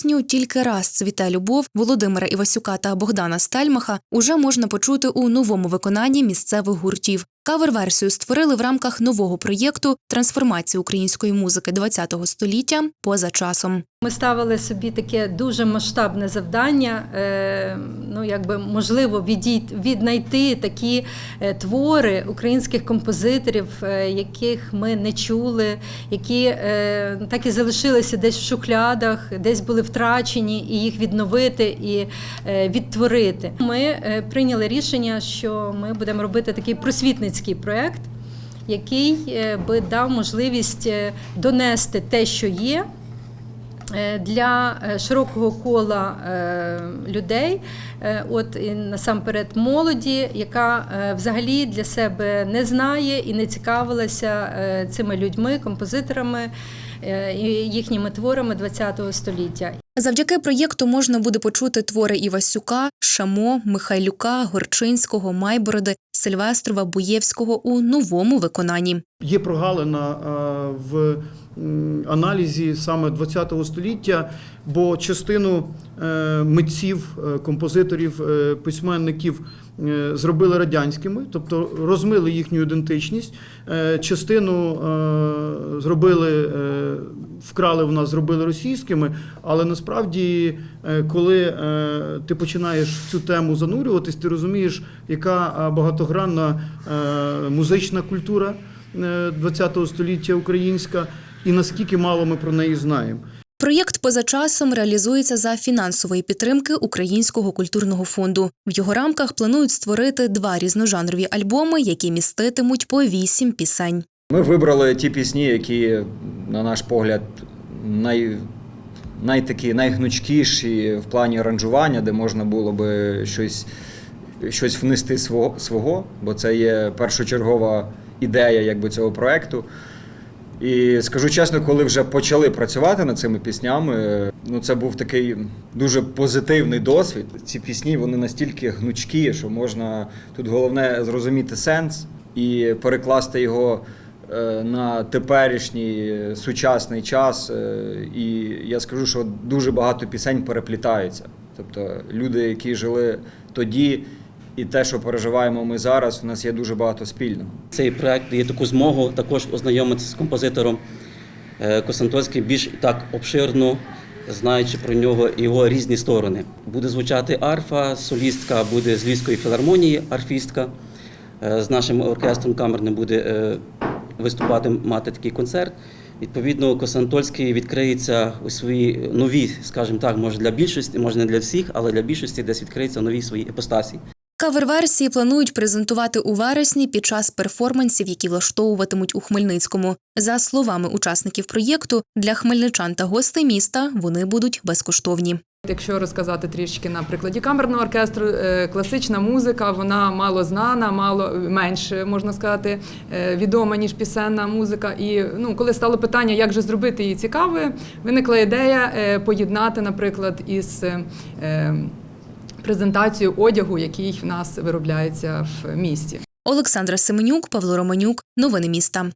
пісню Тільки раз цвіте любов Володимира Івасюка та Богдана Стельмаха уже можна почути у новому виконанні місцевих гуртів. Кавер-версію створили в рамках нового проєкту трансформації української музики ХХ століття поза часом. Ми ставили собі таке дуже масштабне завдання. е, Ну, якби можливо, відійти, віднайти такі е, твори українських композиторів, е, яких ми не чули, які так і залишилися десь в шухлядах, десь були втрачені, і їх відновити і відтворити. Ми прийняли рішення, що ми будемо робити такий просвітницький проєкт, який би дав можливість донести те, що є для е, широкого кола е, людей, е, от і насамперед молоді, яка е, взагалі для себе не знає і не цікавилася е, цими людьми, композиторами е, і їхніми творами ХХ століття. Завдяки проєкту можна буде почути твори Івасюка, Шамо, Михайлюка, Горчинського, Майбороди, Сильвестрова, Буєвського у новому виконанні. Є прогалина е, в аналізі саме ХХ століття, бо частину е, митців, е, композиторів, письменників зробили радянськими, тобто розмили їхню ідентичність. Частину зробили, вкрали в нас, зробили російськими, але насправді, коли ти починаєш цю тему занурюватись, ти розумієш, яка багатогранна музична культура. ХХ століття українська, і наскільки мало ми про неї знаємо. Проєкт поза часом реалізується за фінансової підтримки Українського культурного фонду. В його рамках планують створити два різножанрові альбоми, які міститимуть по вісім пісень. Ми вибрали ті пісні, які, на наш погляд, най, най такі, найгнучкіші в плані аранжування, де можна було би щось, щось внести свого, свого, бо це є першочергова ідея якби, цього проекту. І скажу чесно, коли вже почали працювати над цими піснями, ну це був такий дуже позитивний досвід. Ці пісні вони настільки гнучкі, що можна тут головне зрозуміти сенс і перекласти його е, на теперішній сучасний час. Е, І я скажу, що дуже багато пісень переплітаються. Тобто люди, які жили тоді, і те, що переживаємо ми зараз, у нас є дуже багато спільного. Цей проект дає таку змогу також ознайомитися з композитором Е, Костянтинським більш так обширно, знаючи про нього його різні сторони. Буде звучати арфа, солістка буде з Львівської філармонії, арфістка. Е, З нашим оркестром камерним буде е, виступати, мати такий концерт. Відповідно, Костянтольський відкриється у своїй новій, скажімо так, може для більшості, може не для всіх, але для більшості десь відкриється новій своїй епостасі. Кавер-версії планують презентувати у вересні під час перформансів, які влаштовуватимуть у Хмельницькому. За словами учасників проєкту, для хмельничан та гостей міста вони будуть безкоштовні. Якщо розказати трішки на прикладі камерного оркестру, е, класична музика, вона мало знана, мало менш можна сказати, е, відома ніж пісенна музика. І ну, коли стало питання, як же зробити її цікавою, виникла ідея е, поєднати, наприклад, із презентацією одягу, який в нас виробляється в місті. Олександра Семенюк, Павло Романюк. Новини міста.